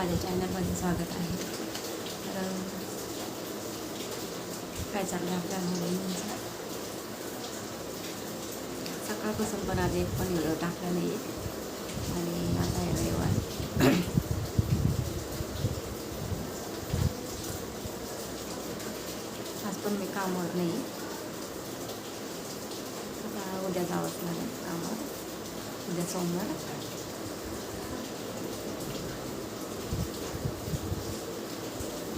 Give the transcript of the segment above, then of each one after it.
माझ्या चॅनलमध्ये स्वागत आहे. तर काय चाललं आपल्या मुलींचं सकाळपासून पण आज एक पण व्हिडिओ टाकला नाही आणि आता आहे रविवार. आज पण मी कामावर नाही. आता उद्या जावंच लागेल कामावर. उद्या सोमवार.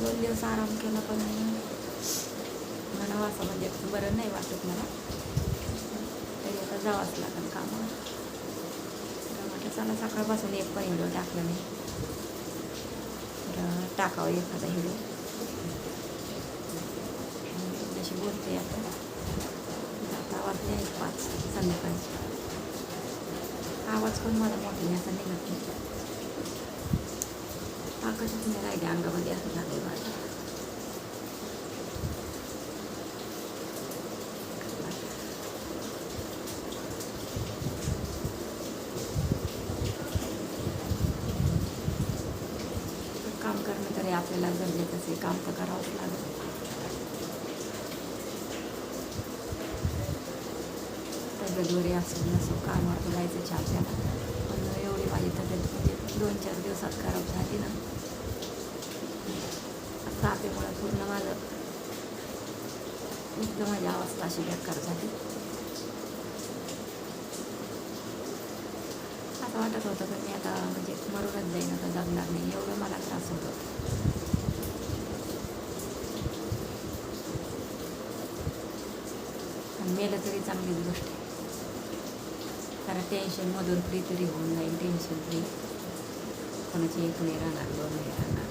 म्हणजे दोन दिवस आराम केला पण म्हणावं असं म्हणजे बरं नाही वाटत मला. तरी आता जावंच लागेल कामावर तर म्हटलं चला सकाळपासून एक पण हिडो टाकला नाही. तर टाकावं एखादा व्हिडिओ जशी बोलते आता. आता वाजले आहेत पाच संध्याकाळी. आवाज पण मला मोठा असा निघत नाही. ताकदच नाही राहिली अंगामध्ये असं झालंय माझं. काम करणं तरी आपल्याला गरजेचंच आहे काम तर करावंच लागेल. तब्येत बरी असो नसो कामावर तर जायचं आपल्याला पण एवढी माझी तब्येत म्हणजे दोन चार दिवसात खराब झाली ना. तापेमुळे पूर्ण माझं. एकदम माझी अवस्था अशी बेकार झाली. असं वाटत होतं की मी आता म्हणजे मरूनच जाईन आता जगणार नाही. एवढं मला त्रास होतो. मेलं तरी चांगलीच गोष्ट आहे. कारण टेन्शनमधून फ्री तरी होऊन जाईल टेन्शन फ्री कोणाची एक नाही राहणार दोन नाही राहणार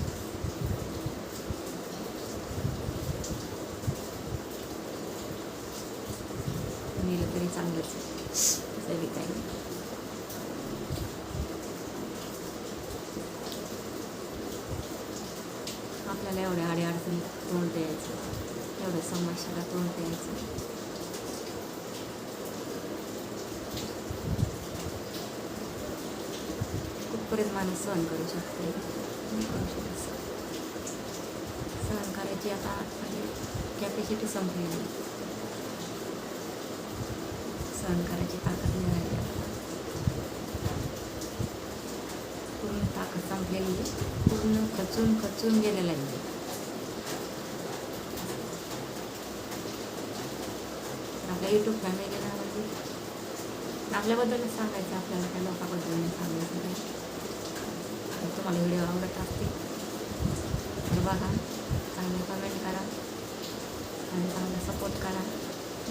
मेलं तरी चांगलंच काही आपल्याला एवढ्या अडीअडचणी तोंड द्यायचं. एवढ्या समस्याला तोंड द्यायचं. कुठपर्यंत माणूस सहन करू शकते. नाही करू शकत. सहन करायची आता म्हणजे कॅपॅसिटी संपलेली सहन करायची ताकद मिळाली. पूर्ण ताकद संपलेली. आहे पूर्ण खचून खचून गेलेला आहे. आपल्या यूट्यूब फॅमिलीला म्हणजे आपल्याबद्दलच सांगायचं आपल्याला त्या लोकांबद्दल नाही सांगायचं तुम्हाला व्हिडिओ आवडत असतील तर बघा. चांगले कमेंट करा. आणि चांगला सपोर्ट करा.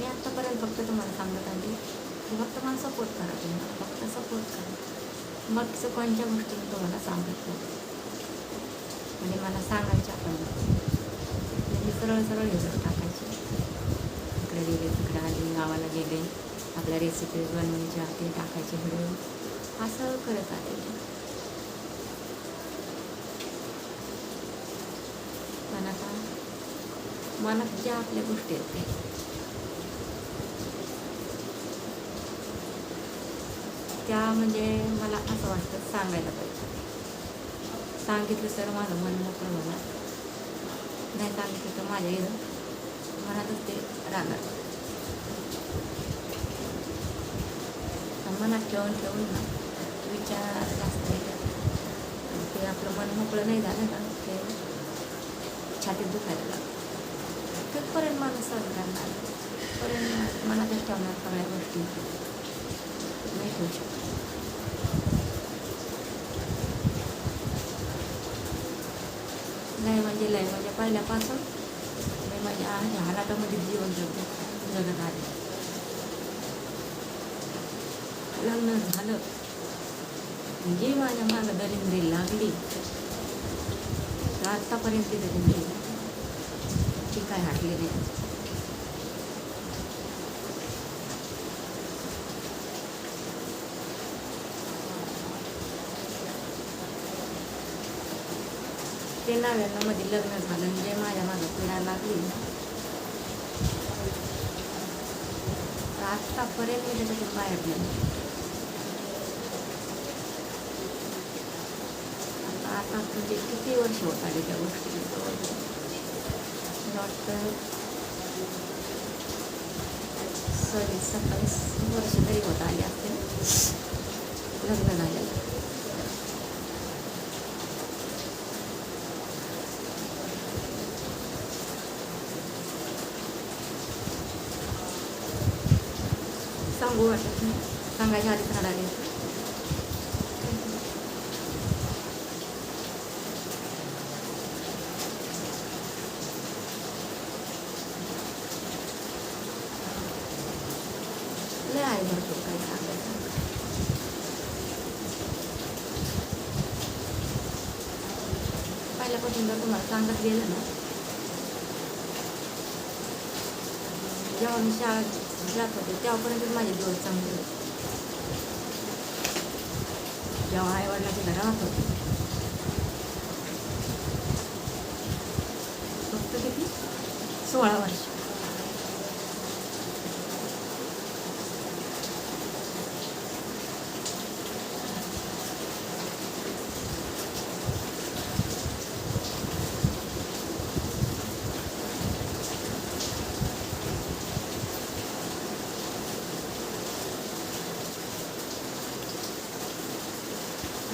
मी आत्तापर्यंत फक्त तुम्हाला सांगत आली. की फक्त मला सपोर्ट करा तुम्ही. फक्त सपोर्ट करा. बाकीचं कोणत्या गोष्टी मी तुम्हाला सांगत नाही. म्हणजे मला सांगायच्या पण मी म्हणजे सरळ सरळ व्हिडिओ टाकायचे. इकडे गेले तिकडे आले गावाला गेले. आपल्या रेसिपी बनवायच्या ते टाकायचे व्हिडिओ. असं करत आले पण आता मनात ज्या आपल्या गोष्टी आहेत त्या म्हणजे मला असं वाटतं सांगायला पाहिजे. सांगितलं तर माझं मन मोकळं होणार. नाही सांगितलं तर माझ्या इथं मनातच ते राहणार. मनात ठेवून ठेवून ना विचार जास्त येतात ते आपलं मन मोकळं नाही झालं ना ते छातीत दुखायला लागतं. तिथपर्यंत माणूस सहन करणार पर्यंत मनातच ठेवणार सगळ्या गोष्टी. नाही ठेवू शकत. लय म्हणजे लय म्हणजे पहिल्यापासून मी म्हणजे ह्या म्हणजे हालाटामध्ये जीवन जगतो जगत आले लग्न झालं. जी माझ्या मागं दरिंद्री लागली तर आत्तापर्यंत दरिंद्री ती काय हटली नाही. ते नव्याण्णवमध्ये लग्न झालं म्हणजे जे माझ्या मागं पिढा लागली. तर आत्तापर्यंत मी त्याच्यातून बाहेर गेलो आता आता म्हणजे किती वर्ष होत आले त्या गोष्टी वाटतं सॉरी सत्तावीस वर्ष तरी होत आली असते लग्न झालेलं सांगू वाटत नाही. सांगायच्या आधीच रडायला लय आहे भरपूर काही सांगायचं. पहिल्यापासून जर तुम्हाला सांगत गेलं ना जेव्हा मी शाळेत जात. होते तेव्हापर्यंत माझे दिवस चांगले होते. जेव्हा आई वडिलाच्या राहत होते. फक्त किती? सोळा वर्ष.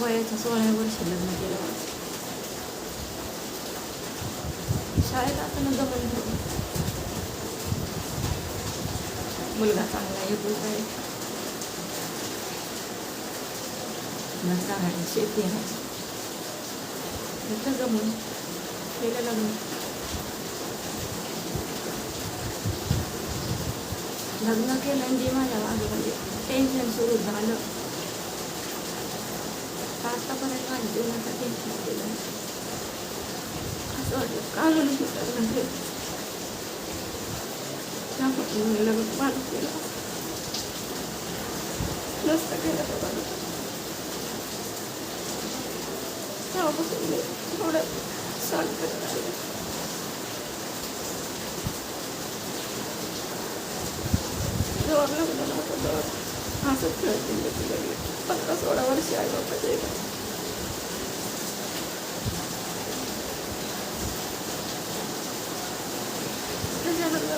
वयाच्या सोळाव्या वर्षी लग्न केलं माझं. शाळेत असताना जमून होतं मुलगा चांगला येतो काय नसता आहे शेती आहे नंतर जमून केलं लग्न लग्न केलं जे माझ्या मागं म्हणजे टेन्शन सुरू झालं आतापर्यंत माझ्या जीवनाचा टेन्शन केलं असं वाटलं का म्हणून मी लग्न केलं त्यापासून मी लग्न माणूस केलं नसतं केलं तर बरं तेव्हापासून मी थोडं सहन करत आले जेव्हा लग्न नव्हतं तेव्हा असंच खेळत गेले लग्न पंधरा सोळा वर्ष आहे बापाच्या इकडे त्याच्यानंतर माझी जिंदगी नरक बनली एक दिवस जगायची इच्छा नाही वाटली. असं वाटतं मला काही मारून जावं लग्न झाल्यावर ते लग्न झाल्यावर माणसं बाहेर मुलींना वाटतं लग्न झाले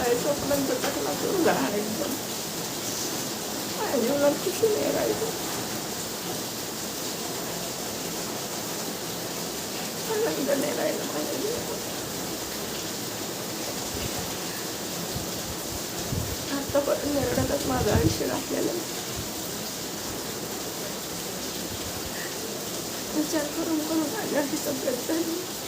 घेऊन घेऊन काम तर चुकत नाही काम तर करावंच लागतं सांगणार करून तुम्हाला सगळं हळूहळू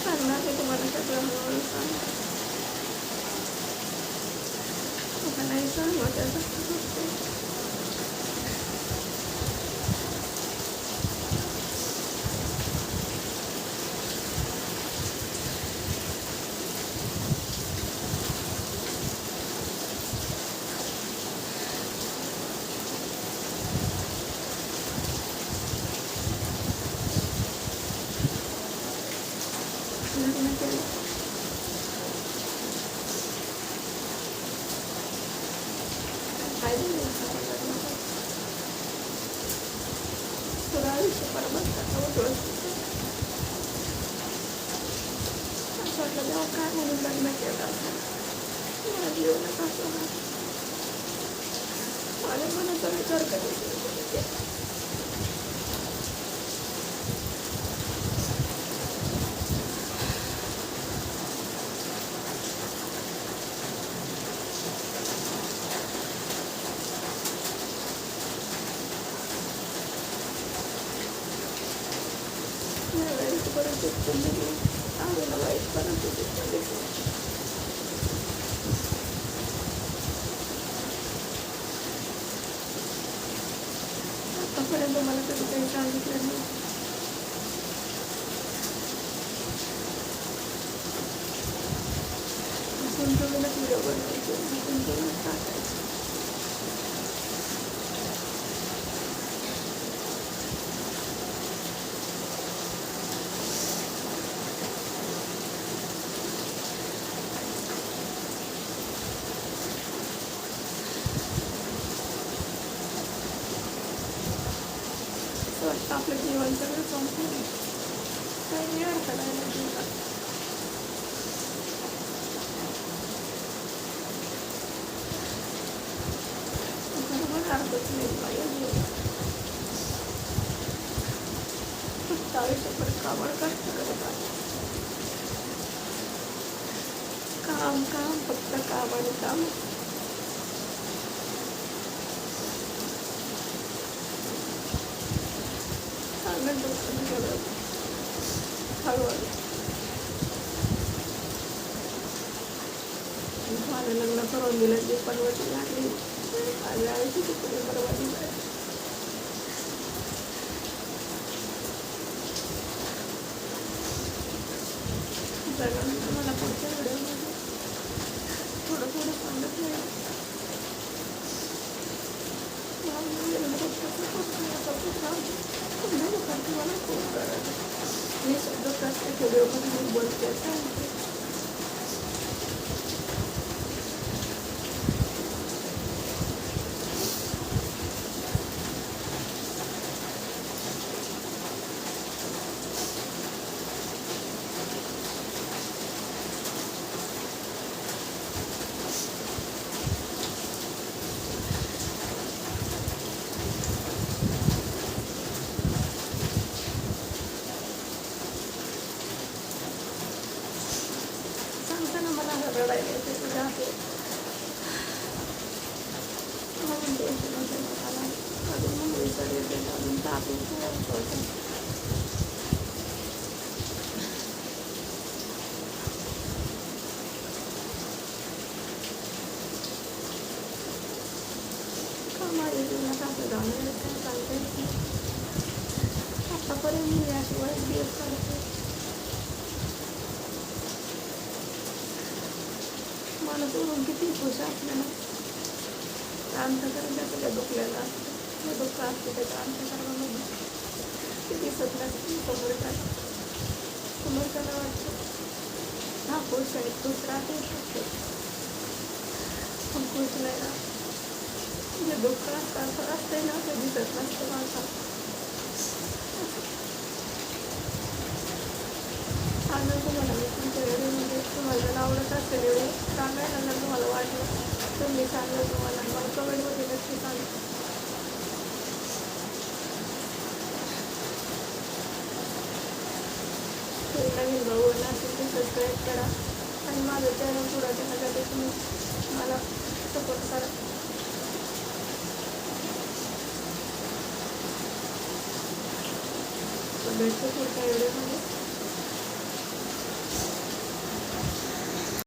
सांगणार मला नाही सांगत त्याचं होते लग्न केलं काय झालं असं लग्न करून? थोडं आयुष्य बरोबर करता उजवळ असं वाटलं तेव्हा काय म्हणून लग्न केलं असं माझ्या जीवनात असं झालं. माझ्या मनाचा विचार करायचा यावेळेस परत तिथून निघले आम्हाला वाईट परत तिथून निघले आतापर्यंत मला कधी काही सांगितलं नाही गुंतवणूक व्हिडिओ बनवायचे गुंतवणूक टाकायची असं वाटतं आपलं जीवन सगळं संपलं काही नाही अडचण करत आहे काम काम फक्त काम आणि काम सांगत डोकं सगळं हळूहळू माझं लग्न करून दिलं जे परवडली लागली माझ्या आयुष्याची पुढे बरबादी झाली जगानंतर मला पुढच्या व्हिडिओमध्ये थोडं थोडं सांगत नाही मला खूप करायचं मी शब्द प्रत्येक व्हिडिओमध्ये मी बोलते सांगते सांगताना मला रडायला येते तुझ्या हाती म्हणून टेन्शन होते मला अजून मग विचार येते अजून ताप येते असं होतं. का माझ्या जीवनात असं जाणं आतापर्यंत मी अशी दिवस चालते मला सोडून किती खुश आपल्याला ना अंतकरण त्याचं त्या दुखलेलं असतं ते दुःख असते त्याच्या अंतकरणामध्ये ते दिसत नसते समोरच्या समोरच्याला वाटतं हा खुश आहे खुश राहते शकते पण खुश नाही राहत म्हणजे दुःख असतं असं असते ना ते दिसत नसतं माझा. सांगाल तुम्हाला मी तुमच्या व्हिडिओमध्ये तुम्हाला जर आवडत असेल एवढे सांगायला जर तुम्हाला वाटलं तर मी सांगेल तुम्हाला मला कमेंटमध्ये नक्की सांगा. तुम्ही नवीन भाऊ असेल ते सबस्क्राईब करा आणि माझं चॅनल पुढं त्यासाठी तुम्ही मला सपोर्ट करा. तर भेटतो पुढच्या व्हिडिओमध्ये